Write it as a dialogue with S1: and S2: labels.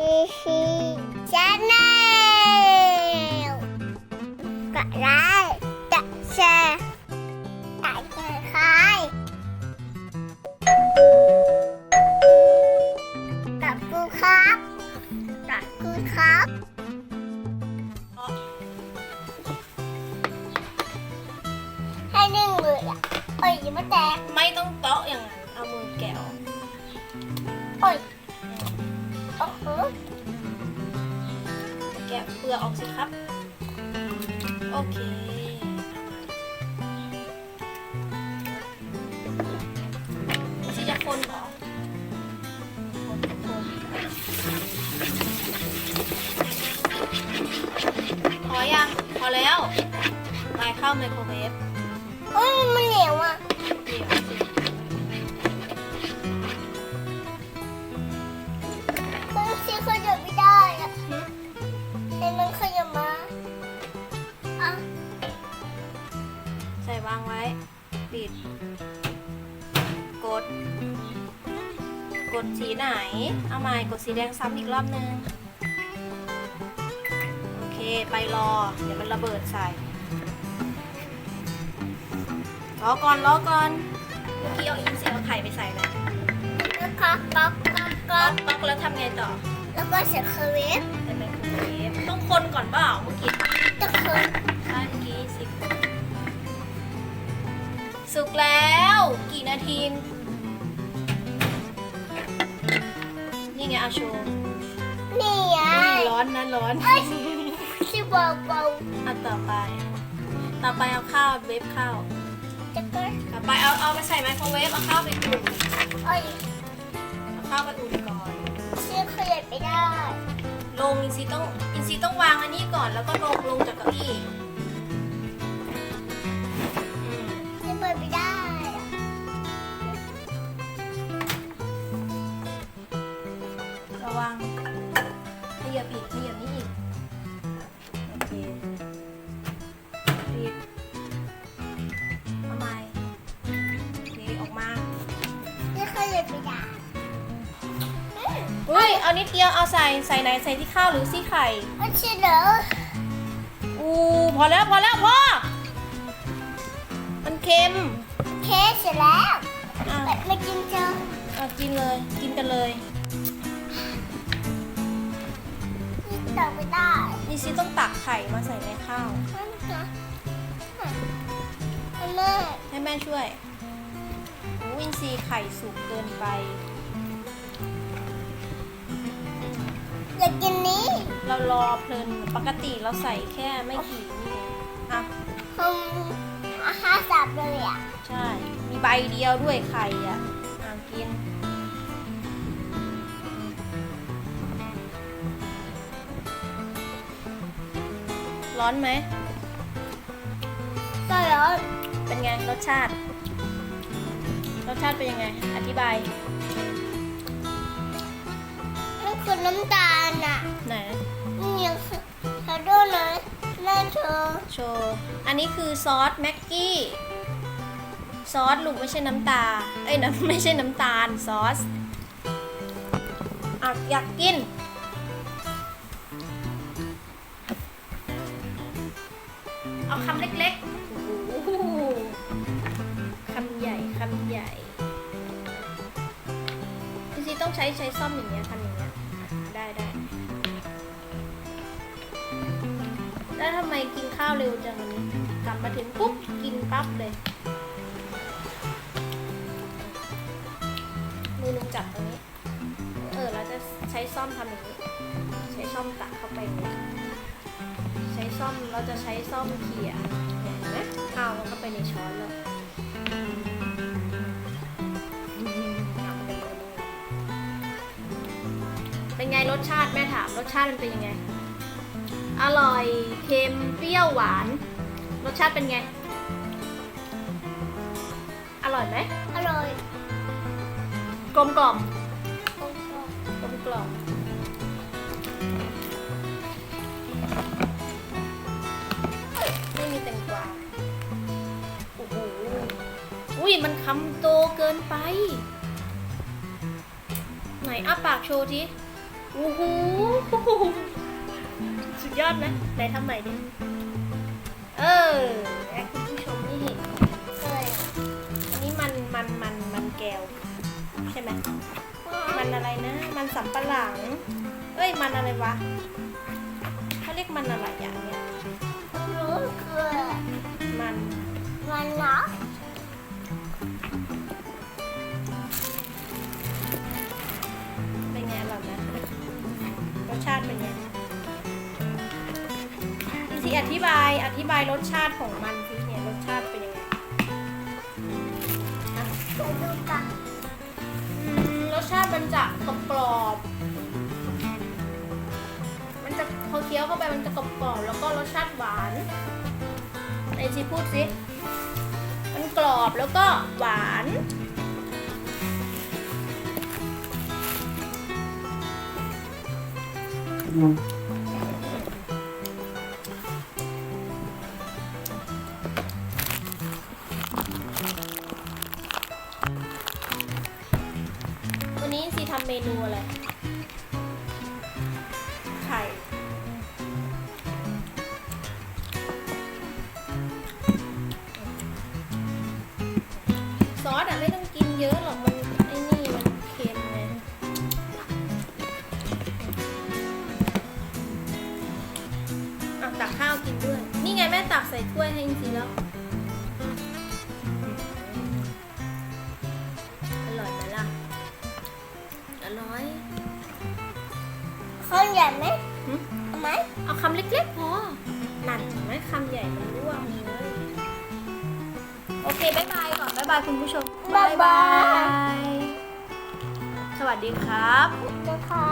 S1: อี ลือออก
S2: สิครับ โอเคที่จะคนเหรอพอยัง พอแล้วไปเข้าไมโครเวฟ
S1: วา
S2: งไว้ ปิด กด กดสีไหน เอาใหม่กดสีแดงซ้ำอีกรอบนึง โอเค ไปรอ เดี๋ยวมันระเบิดใส่รอก่อนรอก่อน เมื่อกี้เอาอินซีเอาไข่ไปใส่แล้ว
S1: แล้วก็ก๊อกก๊อกก๊
S2: ก๊
S1: อ
S2: อกกก๊อกแล้วทำไงต่อ
S1: แล้วก็เสร็จเคอร์เวฟ
S2: ใส่ไมโครเวฟต้องคนก่อนเปล่าเมื่อกี้
S1: ตะเคิร์
S2: สุกแล้ว กี่นาที นี่ไงอาโชว์
S1: นี่ไง
S2: ร้อนนะร้อน
S1: ที่เบาเบา
S2: เอาต่อไป ต่อไปเอาข้าวเวฟข้าว
S1: ๆจะก็
S2: ต่อไปเอาเอาไปใส่ไมโครเวฟเอาข้าวไปอุ่น
S1: โอ้ย
S2: เอาข้าวไปอุ่นก่อน
S1: ซีขยับไม่ได้
S2: ลงอินซีต้องอินซีต้องวางอันนี้ก่อนแล้วก็ลงลงจากเก้าอี้อื ระวังขยับอีกขยับนี่อีกโอเคปิดทำไมโอเคออกมา
S1: ซีขยับไม่ได้
S2: เฮ้ยเอานิดเดียวเอาใส่ใส่ไหนใส่ที่ข้าวหรือซี่ไข่
S1: ไม่ใช่เหรอ
S2: อู้พอแล้วพอแล้วพ่อมันเค็ม
S1: เคสเสร็จแล้ว
S2: อะ
S1: ไม่ไม่กินเจ้า
S2: เอากินเลยกินกันเลย
S1: ต่อไม่ได้
S2: นี่ซิต้องตักไข่มาใส่ในข้าว
S1: นั่นนะแม่
S2: ให้แม่ช่วยอู้วินซีไข่สุกเกินไป
S1: อยากกินนี้
S2: เรารอเพลินปกติเราใส่แค่ไม่กี่นี่เองอะ
S1: อืมอาหารสับเลยอะ
S2: ใช่ มีใบเดียวด้วยไข่อะ ร้อนไหม
S1: ก็ร้อน
S2: เป็นไงรสชาติ รสชาติเป็นยังไง อธิบาย
S1: นั่นคือน้ำตาลอะ
S2: ไหน
S1: นี่ยังคือขอโทษนะนั่นเธอ
S2: โชว์อันนี้คือซอสแม็กกี้ซอสลูกไม่ใช่น้ำตา เอ้ยนะไม่ใช่น้ำตาลซอสอะอยากกิน เอาคำเล็กๆโอ้โหคำใหญ่คำใหญ่จริงๆต้องใช้ใช้ซ่อมอย่างเงี้ยทำอย่างเงี้ยได้ได้แล้วทำไมกินข้าวเร็วจังวันนี้กลับมาถึงปุ๊บกินปั๊บเลยมือหนึงจับตรงนี้ เออเราจะใช้ซ่อมทำอย่างนี้ ใช้ซ่อมตักเข้าไปอย่างนี้ ซ่อมเราจะใช้ซ่อมเขี่ยเนี่ยเห็นไหมข้าวมันเข้าไปในช้อนแล้วอืมเอาไปเลยเป็นไงรสชาติแม่ถามรสชาติมันเป็นยังไง อร่อยเค็มเปรี้ยวหวาน รสชาติเป็นไง อร่อยไหม
S1: อร่อย
S2: กลมกล่อม
S1: กลมกล่อม
S2: กลมกล่อมไม่ โอ้โหอุ้ยมันคำโตเกินไป ไหนอ้าปากโชว์ทีโอ้โหสุดยอดไหมไหนทำใหม่ดิเออให้คุณผู้ชมนี่เห็น
S1: เลย
S2: อันนี้มันมันมันมันแก้ว ใช่ไหมมันอะไรนะ มันสำปะหลัง เอ้ยมันอะไรวะเขาเรียกมันอะไรอย่างเนี้ย
S1: รู้คือ
S2: มัน
S1: มันเนาะ
S2: เป็นไงอร่อยไหมรสชาติเป็นไงอีสิอธิบายอธิบายรสชาติของมันสิเนี่ยรสชาติเป็นยังไงอะ
S1: ไปดูกัน
S2: อืมรสชาติมันจะกรอบกรอบๆมันจะพอเคี้ยวเข้าไปมันจะกรอบกรอบๆแล้วก็รสชาติหวาน ไหนสิพูดสิ มันกรอบแล้วก็หวาน วันนี้สิทำเมนูอะไร ซอสอะไม่ต้องกินเยอะหรอกมันไอ้นี่มันเค็มไงอะตักข้าวกินด้วย นี่ไงแม่ตักใส่ถ้วยให้จริงๆแล้ว อร่อยไหมล่ะ อร่อย
S1: คนใหญ่ไหม
S2: หึ
S1: เอาไหม
S2: เอาคำเล็กๆพอ นั่นเห็นไหมคำใหญ่มันร่วงเลยโอ เคบ๊ายบายก่อนบ๊ายบายคุณผู้ชม
S1: บ๊ายบาย
S2: สวัสดีครับ
S1: นะคะ